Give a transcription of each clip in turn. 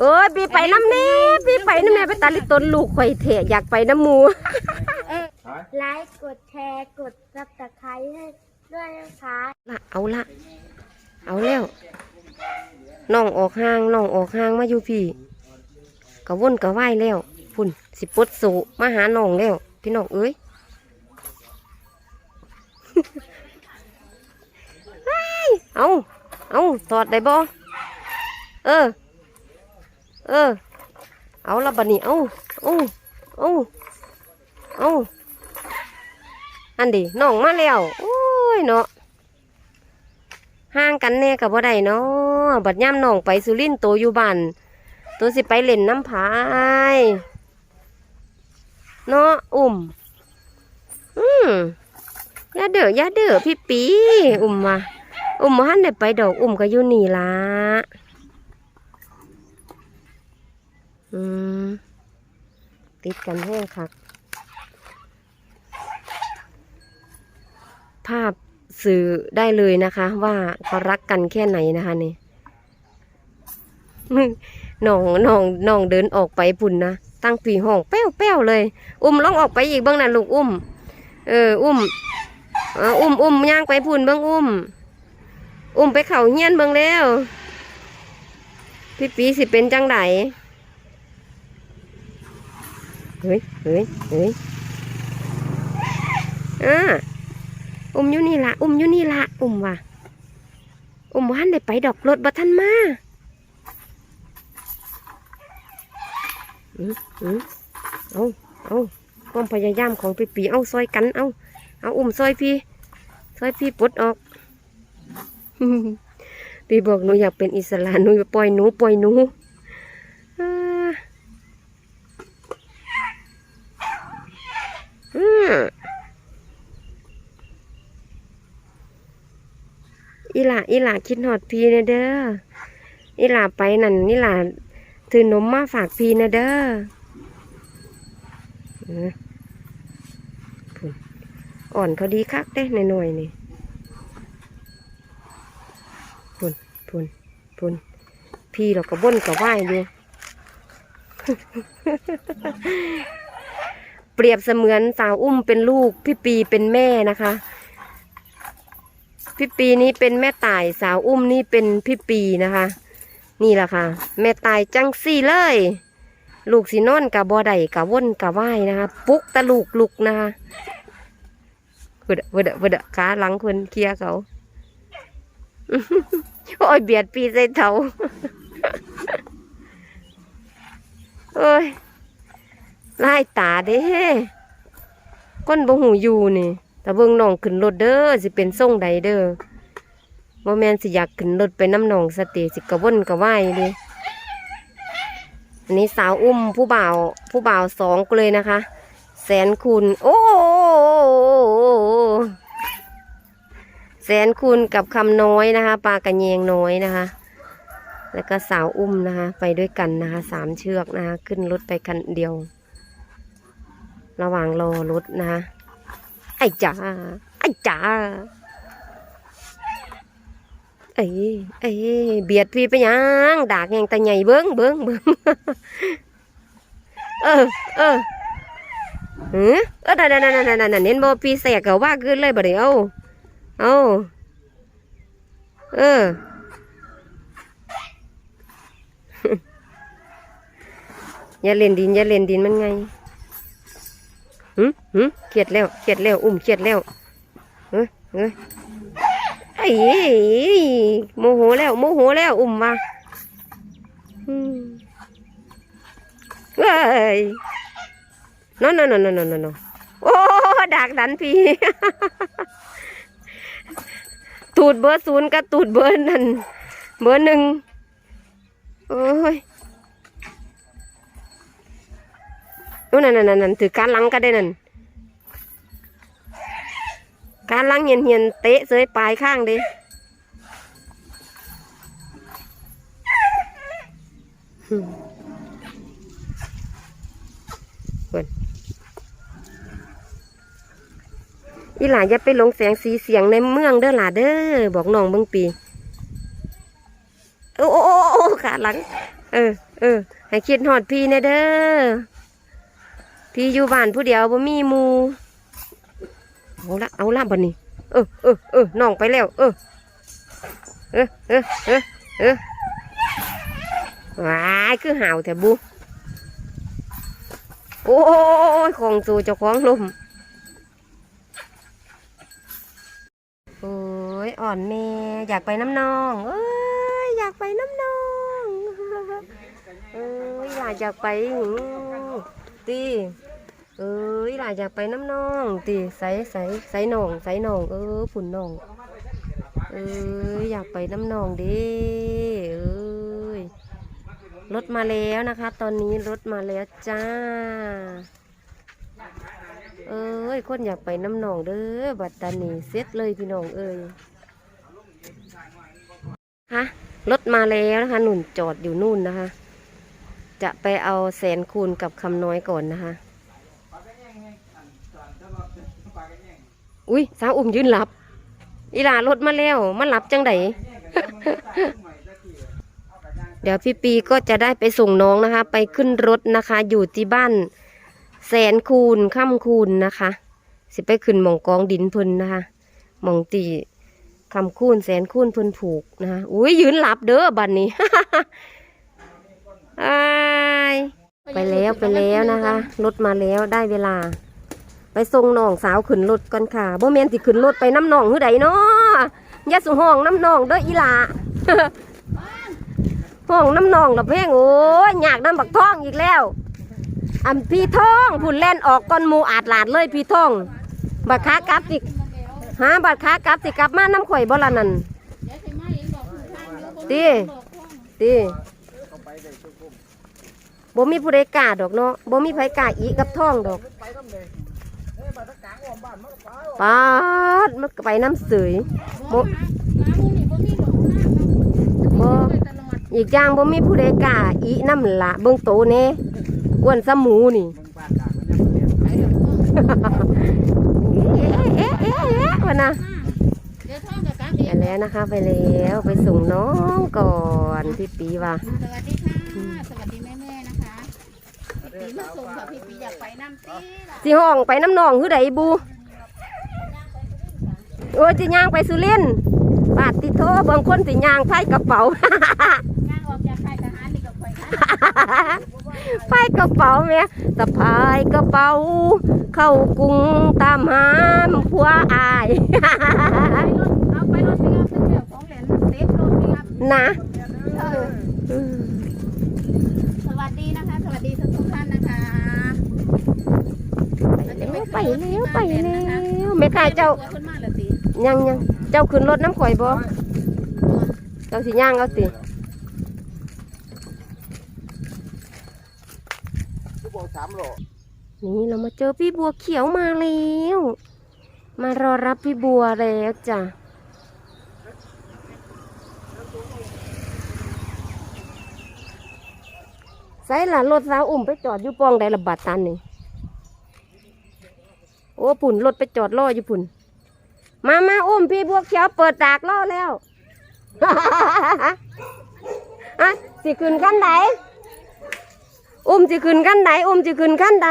เอ้ยพี่ไปน้ำแน่พี่ไปน้ำแน่ไปตาลิตนลูกข่อยเถะอยากไปน้ำหมูไลค์กดแชร์กดซับสไครต์ให้ด้วยนะคะละเอาละ เอาแล้วน้องออกห่างน้องออกห่างมาอยู่พี่กะวนกะไหวายแล้วพุ่นสิปลดโสมาหาน้องแล้วพี่น้องเอ้ยว้ายเอาเอาตอดได้บ่เออ เออ เอาละบัดนี้ เอาเอาเอาเอาอันดีน้องมาแล้ว โอ้ยเนาะ ห่างกันแน่กับบ่าได้เนาะ บัดย่ำน้องไปสุรินโตอยู่บ้านตัวสิไปเล่นน้ำพาย เนาะ อุ่ม อืมย่าเด้อย่าเด้อพี่ปี อุ่มมา อุ่มมาหันได้ไปดอก อุ่มก็อยู่นี่ละ อืม ติดกันแห้งคัก ภาพสื่อได้เลยนะคะ ว่าเขารักกันแค่ไหนนะคะนี่น้องน้องน้องเดินออกไปปุ่นนะ ตั้งปีห้องแป้วแป้วเลย อุ้มลองออกไปอีกเบ้างนะลูกอุ้ม เออ อุ้มอุ้มอุ้มย่างไปพุ่นเบ้างอุ้ม อุ้มไปเข่าเฮี้ยนเบ้างแล้ว พี่ปีสิเป็นจังได เฮ้ยเฮ้ยเฮ้ยอ่าอุ้มอยู่นี่ละอุ้มอยู่นี่ละอุ้มว่ะอุ้มว่านได้ไปดอกรถบัทันมาอืมอืมเอาเอาความพยายามของปีปีเอาซอยกันเอาเอาอุ้มซอยพี่ซอยพี่ปลดออกพี่บอกหนูอยากเป็นอิสระหนูปล่อยหนูปล่อยหนูอ่า อีหล่าอีหล่าคิดหอดพีนะเด้ออีหล่าไปนั่นอีหล่าถือนมมาฝากพีนะเด้ออ่อนเขาดีคักเด้หน่อยๆนี่พุ่นพุ่นพุ่นพี่เราก็บ่นก็ไหวอยู่ ปรียบเสมือนสาวอุ้มเป็นลูก พี่ปีเป็นแม่นะคะ พี่ปีนี้เป็นแม่ตายสาวอุ้มนี่เป็นพี่ปีนะคะ นี่แหละค่ะ แม่ตายจังสี่เลย ลูกสีนอนกับบอไดกับว่นกับว่ายนะคะปลุกตะลูกลุกนะคะเวดเวดเวดขาหลังคนเคลียเขาโอ้ยเบียดปีใส่เถาโอ้ย ไล่ตาเด้ก้นบ่หูอยู่นี่แต่เบิ่งน้องขึ้นรถเด้อสิเป็นส่งใดเด้อบ่แมนสิอยากขึ้นรถไปน้ำหนองสเตสิกระวนกระว่ายเดิอันนี้สาวอุ้มผู้บ่าวผู้บ่าวสองกูเลยนะคะ แสนคูณโอ้แสนคูณกับคำน้อยนะคะปลากระเยงน้อยนะคะ แล้วก็สาวอุ้มนะคะ ไปด้วยกันนะคะสามเชือกนะคะ ขึ้นรถไปคันเดียว ระหว่างรอรถนะคะไอ้จ๋าไอ้จ๋าเอ้ยเอ้ยเบียดพี่ไปยังดากแหงตาใหญ่เบิ้งเบิ้งเบิ้งเออเออเออเออนั่นนั่นนั่นนั่นนั่นเน้นบอพี่แสกก็ว่าขึ้นเลยบ่เดี๋ยวเอาเอออย่าเล่นดินอย่าเล่นดินมันไง หืมหืมเครียดแล้วเครียดแล้วอุ้มเครียดแล้วเฮ้ยเฮ้ยไอ้โมโหแล้วโมโหแล้วอุ้มมาอืมเฮ้ยนอนนอนนอนนอนนอนโอ้ดักดันพี่ตูดเบอร์ศูนย์กับตูดเบอร์นั่นเบอร์หนึ่งโอ้ย โอ้นั่นนั่นนั่นถือการลังก็ได้นั่นการล้างเหียนเหียนเตะเสยปลายข้างดิหึเพิ่นอีหลาอย่าไปหลงแสงสีเสียงในเมืองเด้อหล่าเด้อบอกน้องเบิ่งปี โอ้โอ้ขาหลัง เออเออให้คิดฮอดพี่แน่เด้อ พี่อยู่บ้านผู้เดียวบ่มีหมูเอาละเอาละบัดนี้ เออเออเออน้องไปแล้ว เออเออเออเออเออว้ายคือห่าวแต่บุโอ้ยของตัวเจ้าของลมโอ้ยอ่อนแม่อยากไปน้ำนองเอ้ยอยากไปน้ำนองเอ้ยหลานอยากไป ตีเอ้ยหลานอยากไปน้ำนองตีใส่ใส่ใส่หนองใส่หนองเออผุ่นหนองเอ้ยอยากไปน้ำนองเดิเอ้ยรถมาแล้วนะคะ ตอนนี้รถมาแล้วจ้า เอ้ยคนอยากไปน้ำหนองเด้อบัดตานีเซ็ตเลยพี่น้องเอ้ยฮะรถมาแล้วนะคะหนุนจอดอยู่นู่นนะคะ จะไปเอาแสนคูณกับคำน้อยก่อนนะคะ อุ้ยสาวอุ่มยืนหลับ อีหลารถมาแล้วมันหลับจังไดเดี๋ยวพี่ปีก็จะได้ไปส่งน้องนะคะ ไปขึ้นรถนะคะ อยู่ที่บ้านแสนคูณค่ำคูณนะคะ สิไปขึ้นหมองกองดินพิ่นนะคะหมองตีคำคูณแสนคูณพิ่นผูกนะคะอุ้ยยืนหลับเด้อบัดนนี้อา ยไปแล้วไปแล้วนะคะรถมาแล้วได้เวลา ไปส่งน้องสาวขึ้นรถก่อนค่ะบ่แม่นสิขึ้นรถไปน้ำน้องหือใดเนาะอย่าสุห้องน้ำน้องเด้ออีหลาห้องน้ำน้องละเพ่งโอ้ยอยากน้ำบักท้องอีกแล้วอันพี่ท้องผุนแล่นออกก้อนหมูอาดหลาดเลยพี่ท้อง บัดขากลับสิหาบัดขากลับสิกลับมาน้ำข่อยบ่ละนั่นตีตี บ่มีผู้ใดกล้าดอกเนาะบ่มีไผกล้าอีกับท้องดอกปาดมันก็ไปน้ำเสยบ่บ่อีกอย่างบ่มีผู้ใดกล้าอีน้ำละเบิ่งโตแน่อ้วนซะหมูนี่เอ๊ะเอ๊ะเอ๊ะวะนะไปแล้วนะคะ ไปแล้วไปส่งน้องก่อนพี่ปีว่าสวัสดีค่ะ สวัสดีแม่แม่ๆนะคะพี่ปี มาส่งค่ะพี่ปีอยากไปน้ำตีล่ะสิห้องไปน้ำนองคือใดบูโอ้ยสิย่างไปสุรินทร์บาดติโทบางคนสิย่างไพ่กระเป๋า ย่างออกจากค่ายทหารนี่กับข่อยค่ะไพ่กระเป๋าแม่สะพายกระเป๋า เข้ากรุงตามหาผัวอายเอาไปรถพี่ครับเป็นเดี๋ยวของเหรียญเซฟรถพี่ครับนะ เออสวัสดีนะคะ สวัสดีทุกทุกๆท่านนะคะ ไปแล้วไปแล้วไปแล้วแม่ข้าเจ้าตัวขึ้นมาแล้วสิยังยังเจ้าขึ้นรถน้ำข่อยบ่เจ้าสิย่างเอาสินี่เรามาเจอพี่บัวเขียวมาแล้ว มารอรับพี่บัวแล้วจ้ะใส่ละรถสาวอุ่มไปจอดอยู่ปองใดละบาดตันนี่ โอ้ปุ่นรถไปจอดรออยู่ปุ่น มามาอุ้มพี่บวกเขียวเปิดดากล่อแล้วอะสิขึ้นขั้นไหนอุ้มสิขึ้นขั้นไหนอุ้มสิขึ้นขั้นไหน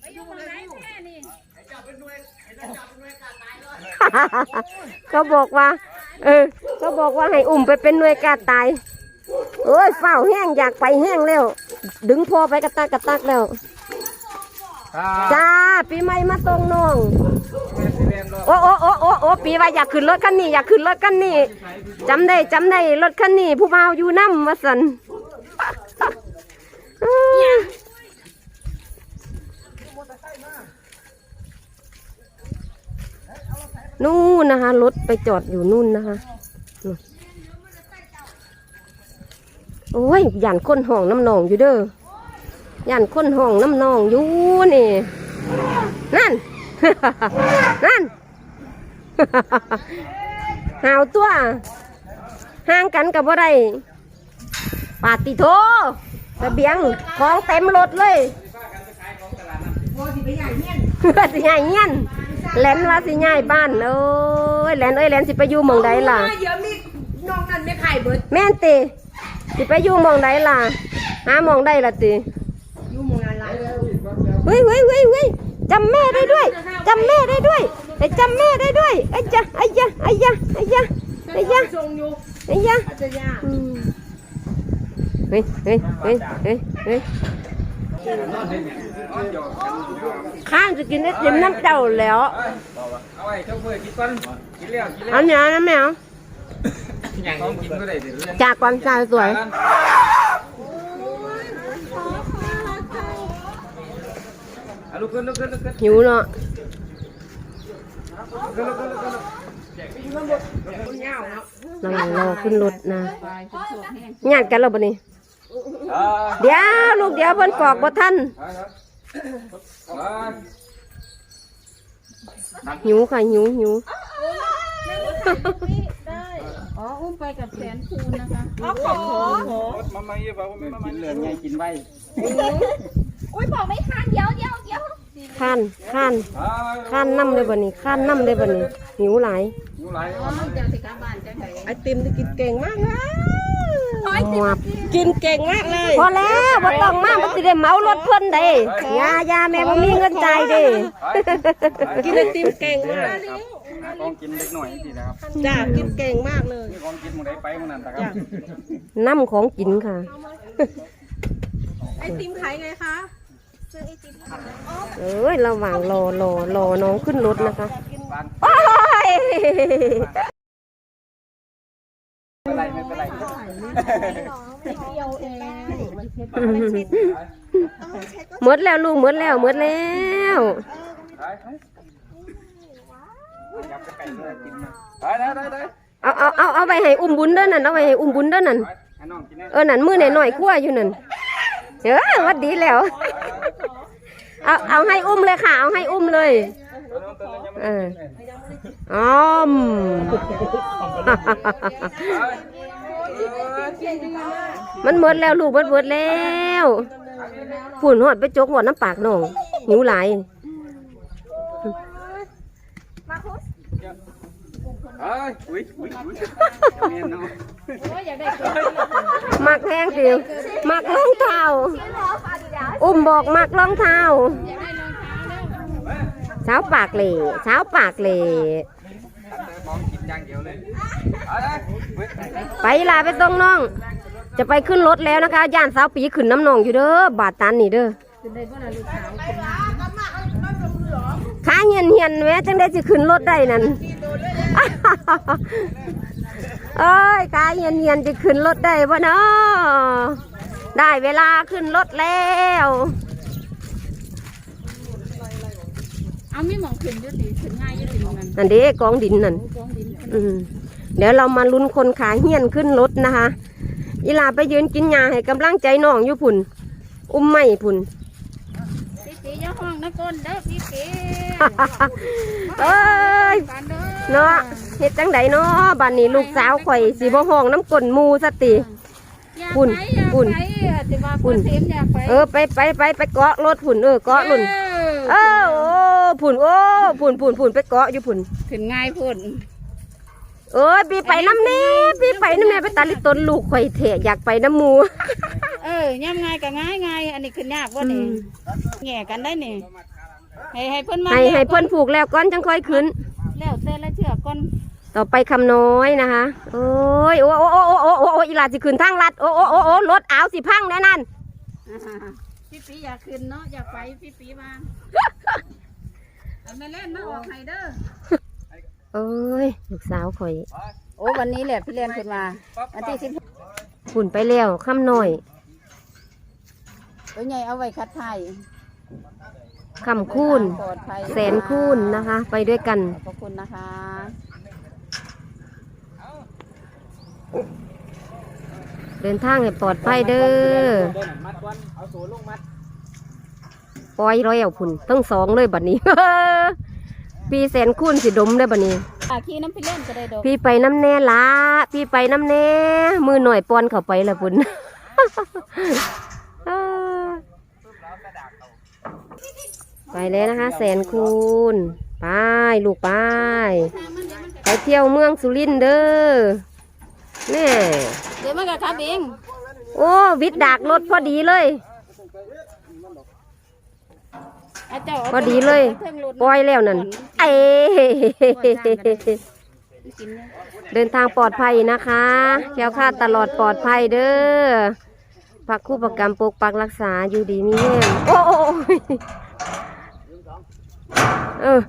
ไปอยู่ตรงไหนแม่นี่เขาบอกว่า เออเขาบอกว่าให้อุ้มไปเป็นหน่วยกาตายเอ้ยเฝ้าแห้งอยากไปแห้งแล้ว ดึงพ่อไปกระตักกระตักแล้ว จ้าปีใหม่มาตรงน้องโอ้โอ้โอ้โอ้โอ้ปีว่าอยากขึ้นรถคันนี้อยากขึ้นรถคันนี้จำได้จำได้รถคันนี้ผู้บ่าวอยู่น้ำมาสันนู่นนะคะรถไปจอดอยู่นู่นนะคะนู่นโอ้ยย่านคนห้องน้ำหนองอยู่เด้อ ย่านคนห้องน้ำหนองอยู่นี่ นั่น นั่นหาวตัว ห่างกันกับอะไรปาติโทระเบียงของเต็มรถเลยสิใหญ่เงี้ยนแหลนว่าสิใหญ่บ้านเอ้ยแหลนเอ้ยแหลนสิไปอยู่หมองใดล่ะเดี๋ยวมีน้องนั่นไม่ขายเบิดแม่นติสิไปอยู่หมองใดล่ะหาหมองได้ล่ะติ เฮ้ยเฮ้ยเฮ้ยเฮ้ยจำแม่ได้ด้วยจำแม่ได้ด้วยไอ้จำแม่ได้ด้วยไอ้จ้ะไอ้ยะไอ้ยะไอ้ยะไอ้ยะไอ้ยะอืมเฮ้ยเฮ้ยเฮ้ยเฮ้ยเฮ้ยข้างจะกินไอติมน้ำเจ้าแล้วเอาไว้เจ้าเพื่อกินก่อนกินแล้วกินแล้วอันนี้นะแมวอย่างนี้กินก็ได้เดี๋ยวเรื่องจากก่อนชายสวย อะ ลุกขึ้นลุกขึ้นลุกขึ้นหิวเนาะลุกขึ้นลุกขึ้นลุกขึ้นระหว่างรอขึ้นรถนะไปสุดๆแห้งญาติกันแล้วบ่นี่อ่าเดี๋ยวลูกเดี๋ยวเพิ่นกรอกบ่ทันอ่าหิวค่ะหิวหิวอ๋ออุ้มไปกับแสนคูณนะคะมามาเยอะป่ะไม่กินเหลืองไงกินใบ อุ้ยบอกไม่ทันเดี๋ยวเดี๋ยวเดี๋ยวข้านข้านอ่าข้านน้ำเลยบ่นี่ข้านน้ำเลยบ่นี่หิวหลายอยู่ไหลอ๋อเจ้าสิกลับบ้านจังไดไอติมที่กินเก่งมากนะหวบกินเก่งมากเลยพอแล้วบ่ต้องมามันสิได้เหมารถเพิ่นเด้ยายาแม่บ่มีเงินจ่ายเด้กินไอติมเก่งมากของกินเล็กหน่อยสินะครับจ้ากินเก่งมากเลยนี่ของกินมึงได้ไปมึงนั่นนะครับน้ำของกินค่ะไอติมขายไงคะ เอ้ยระหว่างรอรอรอน้องขึ้นรถนะคะโอ้ยไม่เป็นไรไม่เป็นไรหมดแล้วลูกหมดแล้วหมดแล้วเลยกินมด้ได้ได้เอาเอาเอาเอาไปให้อุ้มบุญเด้อนั่นเอาไปให้อุ้มบุญเด้อนั่นให้น้องกินนะเออนั่นมือหน่อยๆคั่วอยู่นั่น เออวัดดีแล้ว เอาเอาให้อุ้มเลยค่ะ เอาให้อุ้มเลย เอออ้อมมันหมดแล้วลูกมันหมดแล้วฝุ่นหอดไปจกหอดน้ำปากน้องหิวหลาย อุ้ยอุ้ยอุ้ยเมียนเนาะมักแห้งสิวมักรองเท้า อุ้มบอกมักรองเท้าอยากได้รองเท้าแล้วเช้าปากเหล่เช้าปากเหล่ขอได้อุ้ยไปลาไปตรงน้อง จะไปขึ้นรถแล้วนะคะ ย่านสาวปีขึ้นน้ำนองอยู่เด้อบาดตันนี่เด้อ เหียนเหียนแม้จังได้จะขึ้นรถได้นั่นเอ้ยขาเหียนเหียนจะขึ้นรถได้ปะเนาะได้เวลาขึ้นรถแล้วเอามีหมองขึ้นอยู่ติขึ้นง่ายอยู่ติหมองนั้นนั่นเด้กองดินนั่นกองดินอืมเดี๋ยวเรามาลุ้นคนขาเหียนขึ้นรถนะคะอีหลาไปยืนกินยาให้กำลังใจน้องอยู่พุ่น อุ้มไม่พุ่นพี่ปีอย่า ห้องนะก้นเด้อพี่ปีเอ้ยปานเด้อเนาะเฮ็ดจังไดเนาะบัดนี้ลูกสาวข่อยสิบ่ห้องน้ำกลนหมูสติอยากปุ่นไปอยากปุ่นไปอะแต่ว่าปุ่ปุ่นนเทมอยากไปเออไปไปไปไปเกาะรถพุ่นเออเกาะรุ่นเอเอออโอ้พุ่นโอ้พุ่นพุ่นพุ่นไปเกาะอยู่พุ่นขึ้นง่ายพุ่น เอ้ยพี่ไปน้ำแน่พี่ไปน้ำแน่ไปตาลิตนลูกข่อยเถะอยากไปน้ำหมู เออย่ำง่ายก็ง่ายง่ายอันนี้ขึ้นยากว่านี่อืมแง่กันได้นี่ให้ให้เพิ่นมาให้ให้แล้วเพิ่นผูกแล้วก่อนจังค่อยขึ้น แล้วแต่ละเชือกก่อนต่อไปคำน้อยนะคะโอ้ยโอ้โอ้โอ้โอ้โอ้โอ้โอ้อีหลาสิขึ้นทางลัดโอ้โอ้โอ้โอ้รถอ้าวสิพังแน่นั่นอ่าพี่ปีอยากขึ้นเนาะอยากไปพี่ปีมาเอาแม่เล่นมาออกให้เด้อ โอ้ยลูกสาวข่อยโอ้วันนี้แหละพี่เล่นขึ้นมาอันที่สิบฝุ่นไปแล้วคำน้อยตัวใหญ่เอาไว้คัดไทยคำคูณปลอดภัยแสนคูณนะคะ ไปด้วยกัน ขอบคุณนะคะเดินทางให้ปลอดภัยเด้อมัดวันเอาโซ่ลงมัดปล่อยร้อยเอาพุ่นทั้งสองเลยบัดนี้ ปีแสนคูณสิดมได้บัดนี้อาขี่น้ำพี่เล่นก็ได้ดอกพี่ไปน้ำแน่ละพี่ไปน้ำแน่ มือหน่อยปอนเข้าไปละพุ่นเอ้อไปเลยนะคะ แสนคูณไปลูกไปไปเที่ยวเมืองสุรินทร์เด้อแน่เดี๋ยวมันก็ขับเองอโอ้วิดดากรถพอดีเลยเอาเจ้า พอดีเลยเครื่องรถปล่อยแล้วนั่นเอ้กินเลยเดินทางปลอดภัยนะคะแคล้วคลาดตลอดปลอดภัยเด้อพักคู่ประกรรมปกปักรักษาอยู่ดีมีแห้งโอ้โอ้โอ้ยเออ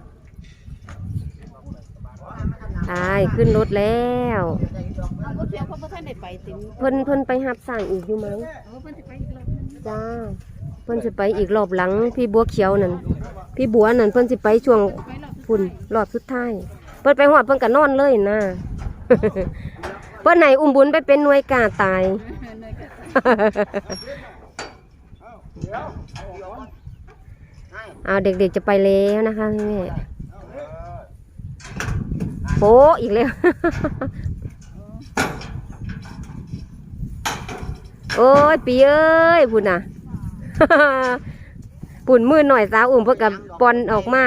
ตายขึ้นรถแล้วเอารถเดียวเขาบ่ทันได้ไปถึงเพิ่นเพิ่นไปหับสั่งอีกอยู่มั้งเออเพิ่นสิไปอีกรอบนึงจ้า เพิ่นสิไปอีกรอบหลัง พี่บัวเขียวนั่นพี่บัวนั่นเพิ่นสิไปช่วงไปรอบพุ่นรอบสุดท้ายเพิ่นไปหอดเพิ่นก็นอนเลยนะ เพิ่นไหนอุ้มบุญไปเป็นหน่วยกาตาย เอาเด็กๆจะไปแล้วนะคะแม่โป๊ะอีกแล้ว โอ้ยปีเอ้ยพุ่นน่ะ ปุ่นมือหน่อยสาวอุ่มเพื่อกับปอนออกมา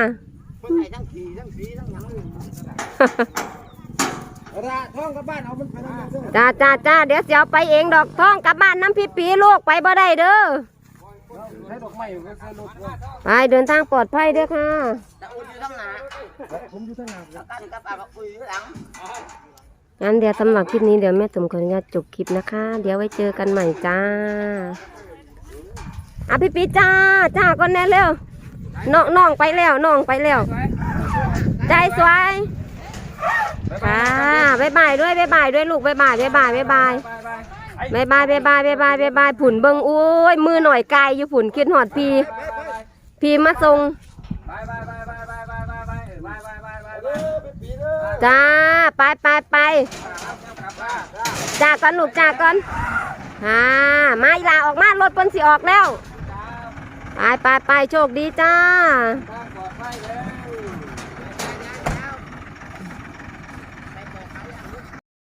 ระท้องกับบ้านเอามันไปทางนั้นเด้อจ้าจ้าจ้าเดี๋ยวเสียวไปเองดอกท้องกลับบ้านน้ำพี่ปีลูกไปบ่ได้เด้อใช้ดอกไม้อยู่ก็ใช้รถว่าไปเดินทางปลอดภัยเด้อค่ะผมอยู่ทางหน้างั้นเดี๋ยวสำหรับคลิปนี้เดี๋ยวแม่ตุ่มขออนุญาตจบคลิปนะคะ เดี๋ยวไว้เจอกันใหม่จ้า อะพี่ปีจ้าจ้าก่อนแน่เร็วน้องน้องไปแล้วน้องไปแล้วใจสวยค่ะบ๊ายบายด้วยบ๊ายบายด้วยลูกบ๊ายบายบ๊ายบายบ๊ายบายไปบายบายบายบายบายบายบายบายผุนเบิงโอ้ยมือหน่อยไกลอยู่ผุนคิดหอดพีพีมาส่งจ้าไปไปไปจ้าก่อนลูกจ้าก่อนอ่ามาอีลาออกมารถเปิ้นสิออกแล้ว ไปไปไปโชคดีจ้า